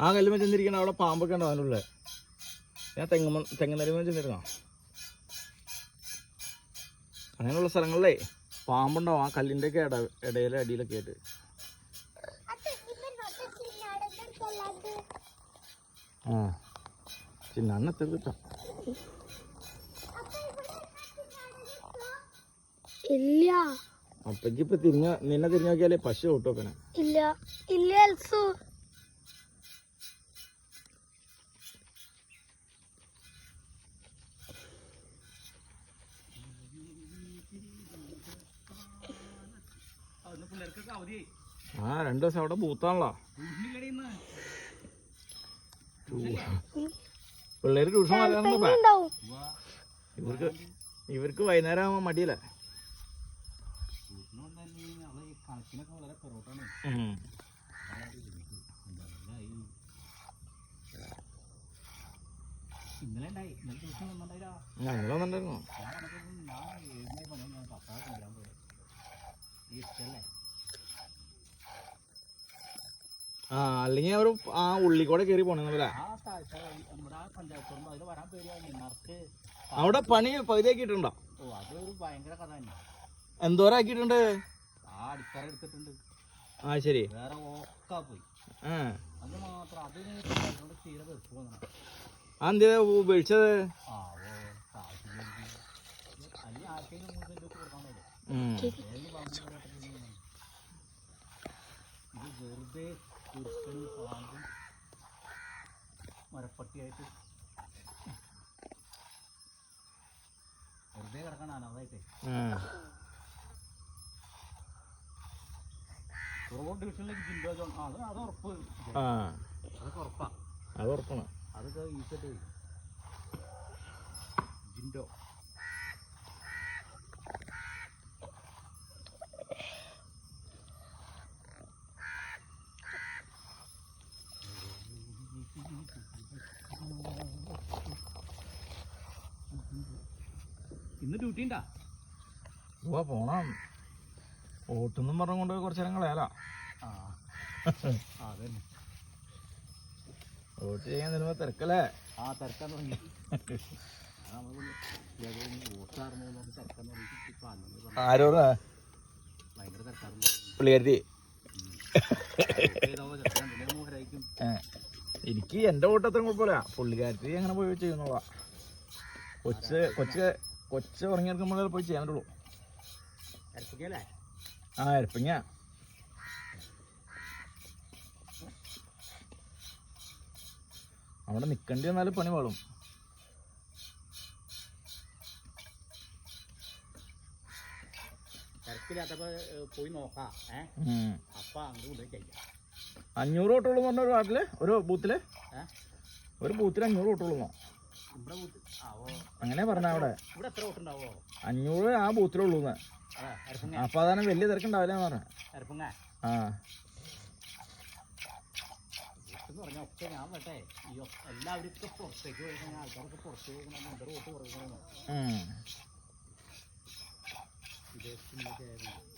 ആ കല്ലുമ ചെന്നിരിക്കണം അവിടെ പാമ്പൊക്കെ ഉണ്ടോ അതിനുള്ളിൽ ഞാൻ തെങ്ങുമ തെങ്ങനരുമ ചെന്നിരുന്നോ? അങ്ങനെയുള്ള സ്ഥലങ്ങളിലേ പാമ്പുണ്ടാവും ആ കല്ലിന്റെ ഒക്കെ ഇട ഇടയിലെ അടിയിലൊക്കെ ആയിട്ട്. ആ ചിന്നാണ് എത്ര കിട്ടാം ഇല്ല. അപ്പക്ക് ഇപ്പൊ തിരിഞ്ഞ നിന്നെ തിരിഞ്ഞു നോക്കിയാലേ പശു വെക്കണേ ഇല്ല. ഇല്ല ആ രണ്ടു ദിവസം അവിടെ ബൂത്താണല്ലോ. പിള്ളേര് ട്യൂഷൻ ഇവർക്ക് ഇവർക്ക് വൈകുന്നേരം ആവാൻ മടിയില്ല. ഇന്നലെ ഉണ്ടായി. ഇന്നലെ ദിവസം വന്നിട്ടുണ്ടായില്ല. ഞങ്ങൾ വന്നിട്ടുണ്ടായിരുന്നു. ഞാൻ ആ അല്ലെങ്കിൽ അവർ ആ ഉള്ളിക്കൂടെ കയറി പോണെന്നല്ലേ അവിടെ പണി പകുതിയാക്കിയിട്ടുണ്ടോ? തന്നെ. എന്തോരം ആക്കിയിട്ടുണ്ട് ആ ശരി. വേറെ ഓക്കാ പോയി. ആ. അത് മാത്രം. അതിന് പഞ്ചായത്തോട് തീരെ വെറുപ്പ് തോന്നണം. ആ എന്തിനാ ഉപേക്ഷിച്ചത്? വെറുതെ കുറുക്കനും പാമ്പും മരപ്പട്ടിയായിട്ട്. വെറുതെ കിടക്കണം അതായിട്ടേ റോഡ് ഡിവിഷനിലേക്ക് ജിൻഡോ ജോൺ. അത് അത് ഉറപ്പ്. അതൊക്കെ ഉറപ്പാ. അത് ഉറപ്പാണ്. അതൊക്കെ ഈസറ്റ് ജിൻഡോ. ഡ്യൂട്ടി ഉണ്ടാ പോവാ പോണം. ഓട്ടെന്നും പറഞ്ഞുകൊണ്ട് കുറച്ച് നേരം കളയാല. അതന്നെ. വോട്ട് ചെയ്യാൻ തരുമ്പോ തിരക്കല്ലേ? ആ തിരക്കാൻ തുടങ്ങി. ആരോടാ? എനിക്ക് എന്റെ വോട്ട് അത്ര കുഴപ്പമില്ല. പുള്ളിക്കാരി അങ്ങനെ പോയി ചെയ്യുന്നതാ കൊച്ച് കൊച്ച് കൊച്ച് ഉറങ്ങിയെടുക്കുമ്പോഴേ പോയി ചെയ്യാൻ പറ്റുള്ളൂ ആ അരപ്പിങ്ങ. അവിടെ നിക്കണ്ടി വന്നാലും പണി പാളും. പോയി നോക്കാം അഞ്ഞൂറ് വോട്ടുള്ളൂ പറഞ്ഞ ഒരു വാട്ടിൽ ഒരു ബൂത്തിൽ? ഒരു ബൂത്തിൽ അഞ്ഞൂറ് ആവോ അങ്ങനെ പറഞ്ഞ അവിടെ. അഞ്ഞൂറ് ആ ബൂത്തിലുള്ളൂ ഉള്ളൂ അപ്പൊ അതാണ് വലിയ തിരക്കുണ്ടാവില്ല പറഞ്ഞ. ആ. എന്ന് പറഞ്ഞാൽ ഒക്കെ ഞാൻ വട്ടെ ഈ എല്ലാവരും പുറത്തേക്ക് പോയി ആൾക്കാരൊക്കെ പുറത്തേക്ക് എന്റെ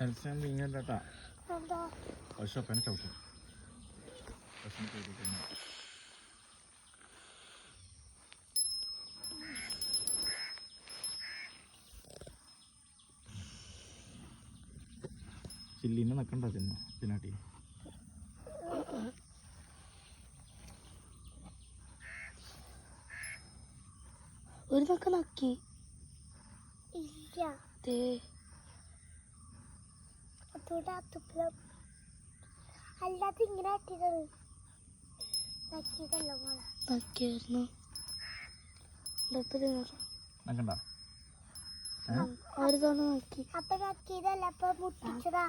എൽസാൻ എന്താ പശു അപ്പനെ ചവിട്ടും ചവിട്ടിക്കഴിഞ്ഞാൽ ചില്ലിനെ നിൽക്കണ്ട തിന്നു പിന്നാട്ടി ഒരു നക്ക നക്കി. ഇല്ല. ദേ തുപ്പലം അല്ലാതെ ഇങ്ങനെ ആട്ടിയത് നക്കിയതല്ല മോളെ നക്കിയായിരുന്നു ഒരു തവണ നക്കി അപ്പൊ നക്കിയതല്ല അപ്പൊ മുട്ടിച്ചതാ.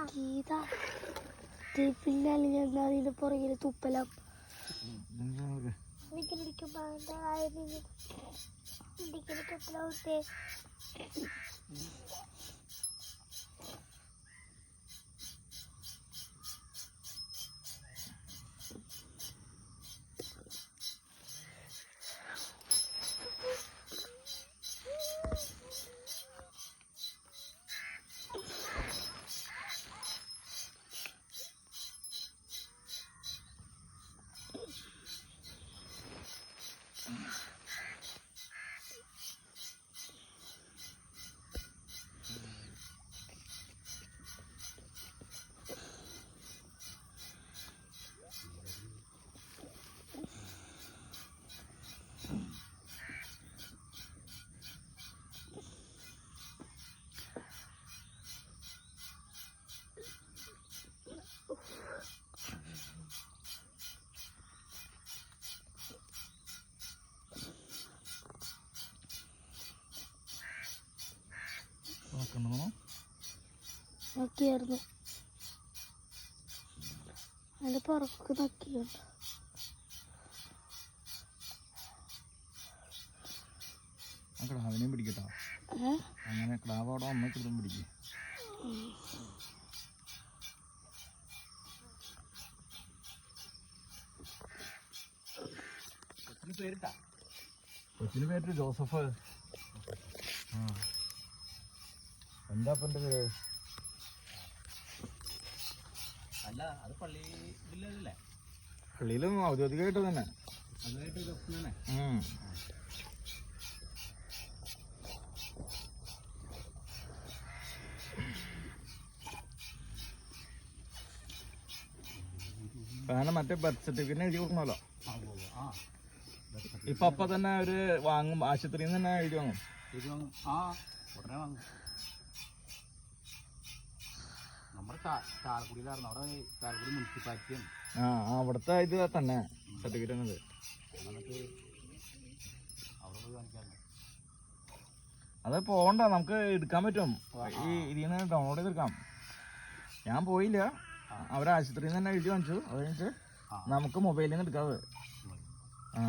പിന്നെ അല്ലെങ്കിൽ എന്താ അതിന്റെ പുറകിൽ തുപ്പലം. ഇടിക്കുമ്പോ ഇടിക്കുന്ന തുപ്പലോട്ട് നക്കിയായിരുന്നു. അതിന്റെ പുറക്ക് നോക്കിയുണ്ട്. പിടിക്കട്ടോ. അങ്ങനെ അവിടെ പിടിക്കും. കൊച്ചിന് പേര് ജോസഫ്. ആ. എന്താ പേര്? അല്ല അത് പള്ളി ഇതിലല്ലേ പള്ളിയിലും ഔദ്യോഗികമായിട്ട് തന്നെ. കാരണം മറ്റേ ബർത്ത് സർട്ടിഫിക്കറ്റ് എഴുതി കൊടുക്കണല്ലോ ഇപ്പൊ അപ്പൊ തന്നെ അവർ വാങ്ങും ആശുപത്രിയിൽ നിന്ന് തന്നെ എഴുതി വാങ്ങും. ആ ഉടനെ വാങ്ങും. അവിടെ മുനിസിപ്പാലിറ്റിയാണ്. ആ അവിടുത്തെ ഇത് തന്നെ സർട്ടിഫിക്കറ്റ് അത് പോകണ്ട നമുക്ക് എടുക്കാൻ പറ്റും. ഈ ഇതിൽ നിന്ന് ഡൗൺലോഡ് ചെയ്തെടുക്കാം ഞാൻ പോയില്ല. അവരെ ആശുപത്രിയിൽ നിന്ന് തന്നെ എഴുതി വാങ്ങിച്ചു അത് കഴിഞ്ഞിട്ട്. നമുക്ക് മൊബൈലിൽ നിന്ന് എടുക്കാവ് ആ.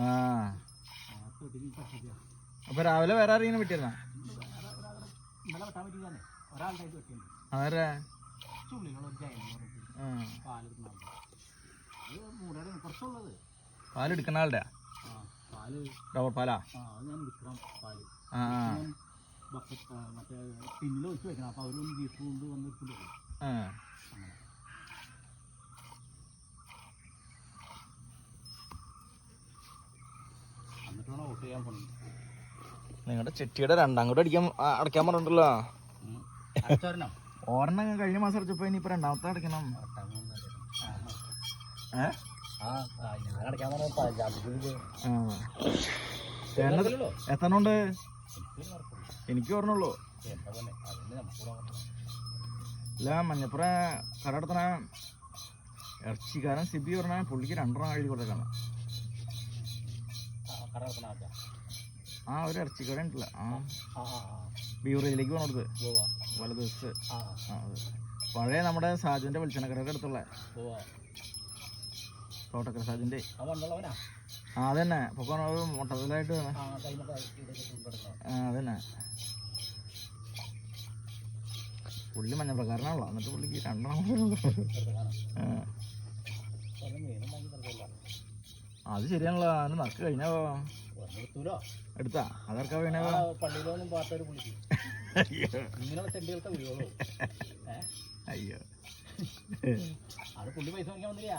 ആ. അപ്പൊ രാവിലെ വേറെ ആരെങ്കിലും എന്ന് പറഞ്ഞിട്ട്. പാലെടുക്കുന്ന ആളുടെ. ആ പാൽ. ആ മറ്റേ ടിന്നിൽ ഒഴിച്ച് വെക്കണം. അപ്പൊ അവരൊന്ന് ജീപ്പ് കൊണ്ട് വന്ന് എടുത്തിട്ട് പോകും ആ അങ്ങനെ എന്നിട്ട് വേണം വോട്ട് ചെയ്യാൻ പോകണം നിങ്ങളുടെ ചെട്ടിയുടെ രണ്ടാം കൂടെ അടിക്കാൻ അടക്കാൻ അടയ്ക്കാൻ പറഞ്ഞിട്ടുണ്ടല്ലോ. ഒരെണ്ണം കഴിഞ്ഞ മാസം അടച്ചപ്പോ ഇപ്പൊ രണ്ടാമത്തെ അടയ്ക്കണം. എത്തണുണ്ട് എനിക്ക് ഓർമ്മയുള്ളൂ ഇല്ല മഞ്ഞപ്പുറ കട നടത്തണ ഇറച്ചിക്കാരൻ സിബി പറഞ്ഞ പുള്ളിക്ക് രണ്ടെണ്ണം എഴുതി കൊടുക്കണം ആ ഒരു ഇറച്ചിക്കട ഉണ്ടല്ല. ആ. ബീവറേജിലേക്ക് പോണത് പോവാ. ദിവസത്ത് ആ. പഴയ നമ്മുടെ സാജുവിന്റെ വെളിച്ചെണ്ണക്കടയുടെ അടുത്തുള്ള പോവാ. തോട്ടക്കര സാജുന്റെ ആ അതന്നെ. പൊക്കോ മൊട്ടത്തിലായിട്ട് ആ അതന്നെ. പുള്ളി മഞ്ഞ പ്രകാരണാണല്ലോ എന്നിട്ട് പുള്ളിക്ക് രണ്ടെണ്ണം അത് ശരിയാണല്ലോ. അതിന് നക്ക് കഴിഞ്ഞോ എടുത്താ അതൊക്കെ വീണോ പള്ളിയിലൊന്നും പാത്തൊരു പുള്ളിക്ക് ഇങ്ങനെയുള്ള ചെണ്ടികൾക്ക് വീഴുള്ളൂ അയ്യോ. അത് പുള്ളി പൈസ വാങ്ങിക്കാൻ വന്നില്ല.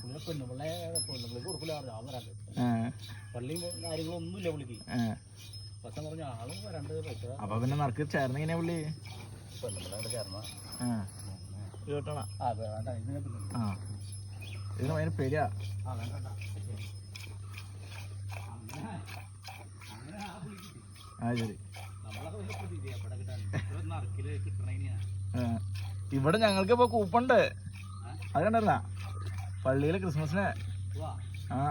പുള്ളിയുടെ പെണ്ണുപിള്ളെ പെണ്ണുപിള്ളിക്ക് കൊടുക്കില്ല പറഞ്ഞു അവൻ വരാണ്ട്. പള്ളിയും കാര്യങ്ങളും ഒന്നുമില്ല പുള്ളിക്ക് പക്ഷെ പറഞ്ഞ ആളും വരാണ്ട് പൈസ. അപ്പൊ പിന്നെ നറുക്ക് ചേർന്നിങ്ങനെ പുള്ളി? പെണ്ണുപിള്ളെ ചേർന്ന. ഇതിനെ പേരാ. അങ്ങനെ. ആ ശരി ഇവിടെ ഞങ്ങൾക്ക് ഇപ്പൊ കൂപ്പണ്ട് അത് കണ്ടല്ല. പള്ളിയിൽ ക്രിസ്മസിന്. വാ ആ.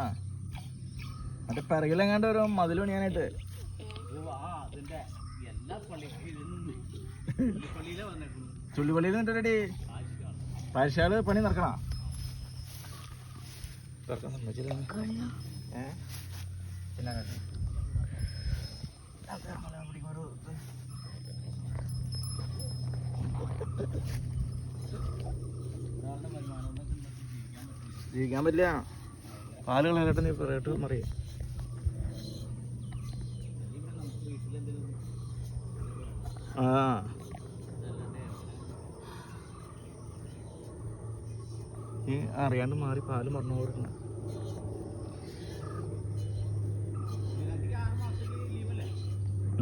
മറ്റേ പിറകിലെങ്ങാണ്ട് ഒരു മതിൽ പണിയാനായിട്ട്. ഇത് വാ അതിന്റെ എല്ലാ പള്ളിയിലും പള്ളിയിലെ വന്നേക്കുന്നു ചുള്ളിപ്പള്ളിയിൽ നിന്നിട്ട് റെഡി ആവശ്യമാണ് പാഴ്ശാൽ പണി നടക്കണ? തുറക്കാൻ സമ്മതിച്ചില്ല. ഏ? പിന്നെ അങ്ങനെ. അത് നമ്മളെ അവിടേക്ക് ഒരു ഇത്. ഒരാളുടെ വരുമാനം കൊണ്ട് ഇന്നത്തെ ജീവിക്കാൻ പറ്റില്ല. പാലുകൾ നീ റേറ്റ് വീട്ടിലെന്തെങ്കിലും ആ. നീ അറിയാണ്ട് മാറി പാൽ മറന്നു പോയിരുന്നു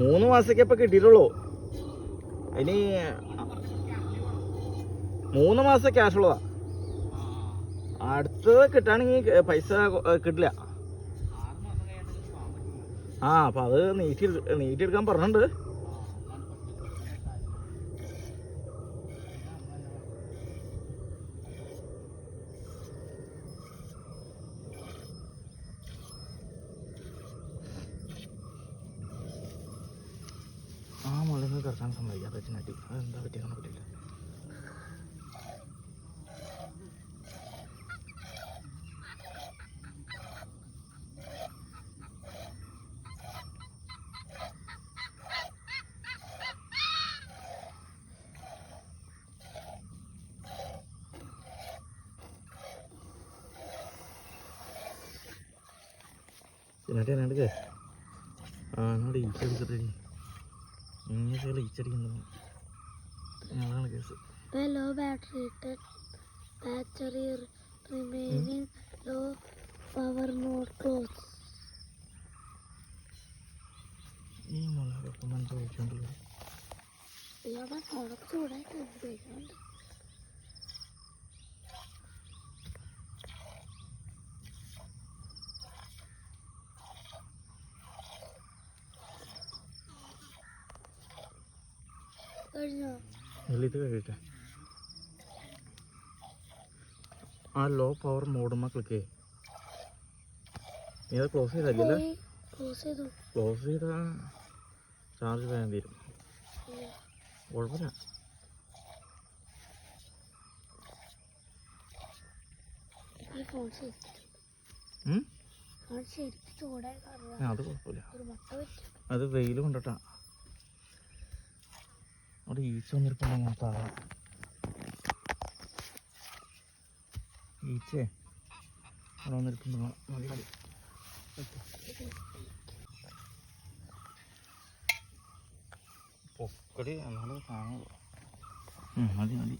മൂന്ന് മാസത്തേക്ക് ഇപ്പൊ കിട്ടിയിട്ടുള്ളൂ. ഇനി മൂന്ന് മാസം ക്യാഷ് ഉള്ളതാ. അടുത്തത് കിട്ടാണെങ്കിൽ പൈസ കിട്ടില്ല. ആ അപ്പൊ അത് നീട്ടി നീട്ടി എടുക്കാൻ പറഞ്ഞിട്ടുണ്ട്. ആ മുകളിൽ നിന്ന് കിടക്കാൻ സമ്മതിക്കാത്ത വെച്ചിനാട്ടി അതെന്താ പറ്റിയെന്ന് പറ്റില്ല ചിന്നാട്ടി എന്നാണ്ട് ആ എന്നോട് ഈച്ചടിക്കട്ടെ ഇങ്ങനെ ഈച്ചടിക്കുന്നത് അതാണ് case The battery battery remaining low power mode close. ഈ മുളകൊക്കെ മനസ്സിൽ ചോദിച്ചോണ്ടല്ലോ? ഇയാളെ ചൂടായിട്ട് ഉപയോഗിക്കുന്നുണ്ട് ഇത് കഴിയട്ടെ ആ ലോ പവർ മോഡുമ്മ ക്ലിക്ക് ചെയ്യും. നീ അത് ക്ലോസ് ചെയ്തല്ലേ ക്ലോസ് ചെയ്തു. ചാർജ് വേഗം തീരും. കുഴപ്പമില്ല അത് കുഴപ്പമില്ല. അത് വെയിൽ കൊണ്ടിട്ടാ. അവിടെ ഈച്ച വന്നിരിപ്പുണ്ടെങ്കിൽ താഴെ ഈച്ചേ അവിടെ വന്നിരിപ്പുണ്ടോ മതി മതി പൊക്കടി എന്നാലും കാണുള്ളൂ മതി മതി.